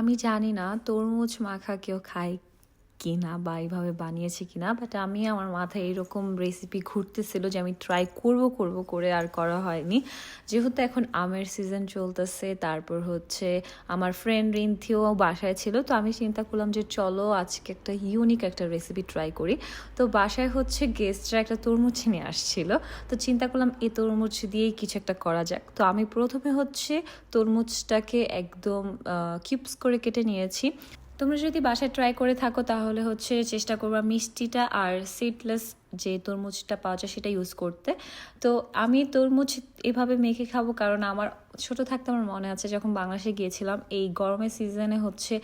আমি জানি না তরমুজ মাখা কেউ খায় কিনা বা এইভাবে বানিয়েছে কিনা বাট আমি আমার মাথায় এরকম রেসিপি ঘুরতেছিল যে আমি ট্রাই করব করব করে আর করা হয়নি। যেহেতু এখন আমের সিজন চলতেছে, তারপর হচ্ছে আমার ফ্রেন্ড রিন্থিও বাসায় ছিল, তো আমি চিন্তা করলাম যে চলো আজকে একটা ইউনিক একটা রেসিপি ট্রাই করি। তো বাসায় হচ্ছে গেস্টরা একটা তরমুজ নিয়ে আসছিল, তো চিন্তা করলাম এই তরমুজ দিয়েই কিছু একটা করা যাক। তো আমি প্রথমে হচ্ছে তরমুজটাকে একদম কিউবস করে কেটে নিয়েছি। তোমরা যদি বাসায় ট্রাই করে থাকো, তাহলে হচ্ছে চেষ্টা করবা মিষ্টিটা আর সিডলেস যে তরমুজটা পাওয়া যায় সেটা ইউজ করতে। তো আমি তরমুজ এভাবে মেখে খাব কারণ আমার ছোট থাকতে আমার মনে আছে যখন বাংলাদেশে গিয়েছিলাম, এই গরমের সিজনে হচ্ছে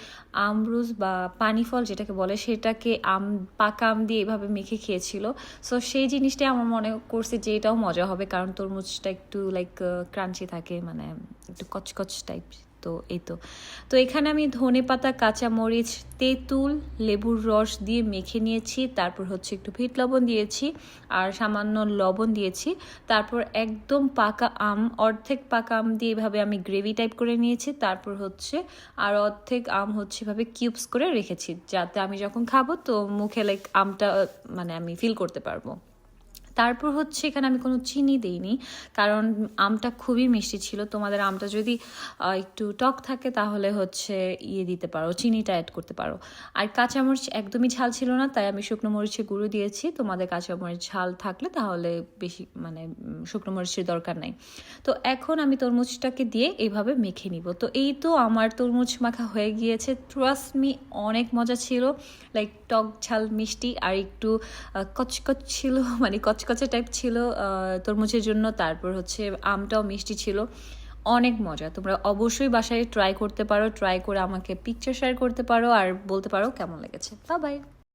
আমরুজ বা পানি ফল যেটাকে বলে, সেটাকে আম, পাকা আম দিয়ে এভাবে মেখে খেয়েছিল। সো সেই জিনিসটাই আমার মনে করছে যে এটাও মজা হবে কারণ তরমুজটা একটু লাইক ক্রাঞ্চি থাকে মানে একটু কচকচ টাইপ তো এই তো। তো এখানে আমি ধনে পাতা কাঁচামরিচ তেঁতুল, লেবুর রস দিয়ে মেখে নিয়েছি, তারপর হচ্ছে একটু ভিট লবণ দিয়েছি আর সামান্য লবণ দিয়েছি। তারপর একদম পাকা আম, অর্ধেক পাকা আম দিয়ে এভাবে আমি গ্রেভি টাইপ করে নিয়েছি, তারপর হচ্ছে আর অর্ধেক আম হচ্ছে এভাবে কিউবস করে রেখেছি, যাতে আমি যখন খাব তো মুখে লাইক আমটা মানে আমি ফিল করতে পারব। তারপর হচ্ছে এখানে আমি কোনো চিনি দিইনি, কারণ আমটা খুবই মিষ্টি ছিল। তোমাদের আমটা যদি একটু টক থাকে তাহলে হচ্ছে ইয়ে দিতে পারো, চিনিটা অ্যাড করতে পারো। আর কাঁচামরিচ একদমই ঝাল ছিল না, তাই আমি শুকনো মরিচে গুঁড়ো দিয়েছি। তোমাদের কাঁচামরিচ ঝাল থাকলে তাহলে বেশি মানে শুকনো মরিচের দরকার নাই। তো এখন আমি তরমুজটাকে দিয়ে এইভাবে মেখে নিব। তো এই তো আমার তরমুজ মাখা হয়ে গিয়েছে। ট্রাস্ট মি অনেক মজা ছিল। লাইক টক ঝাল, মিষ্টি, আর একটু কচকচ ছিল মানে কচ কচকচে টাইপ ছিল তরমুজের জন্য। তারপর হচ্ছে আমটাও মিষ্টি ছিল। অনেক মজা। তোমরা অবশ্যই বাসায় ট্রাই করতে পারো। ট্রাই করে আমাকে পিকচার শেয়ার করতে পারো। আর বলতে পারো কেমন লেগেছে। বা বাই